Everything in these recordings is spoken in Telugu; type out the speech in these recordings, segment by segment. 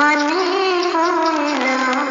আমি হইলাম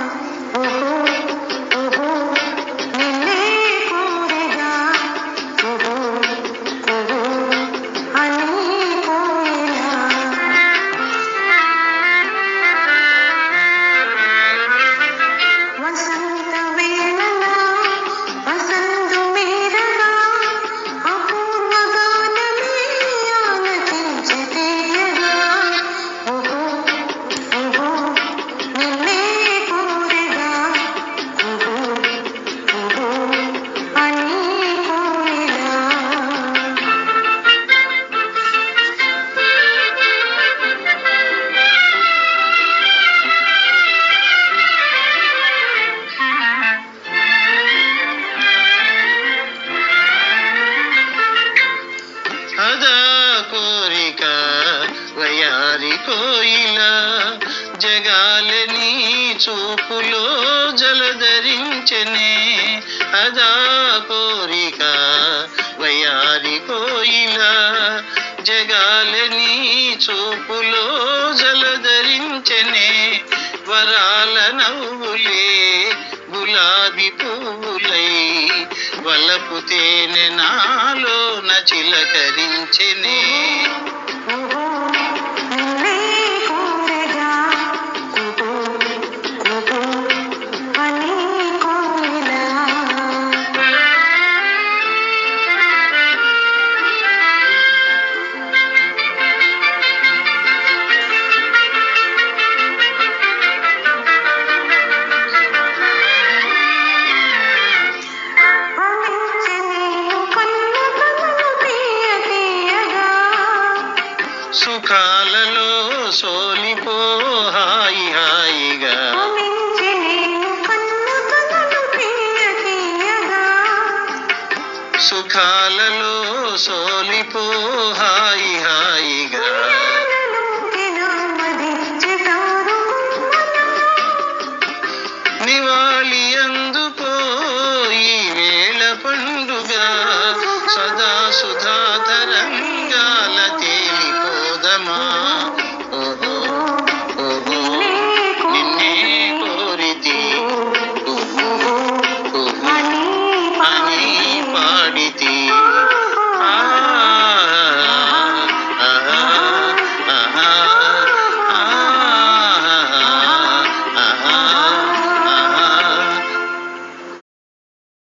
సదా కోరిక వయారి కోయిలా జగాలని చూపులో జలధరించనే. అదా కోరిక వయారి కోయిలా జగాలని చూపులో జలధరించనే. వరాల నవ్వులే గులాబీ వలపు తేనె నాలోన చిలకరించినే. సుఖాలలో సోలిపో హాయి హాయిగా. సుఖాలలో సోలిపో హాయి హాయిగా.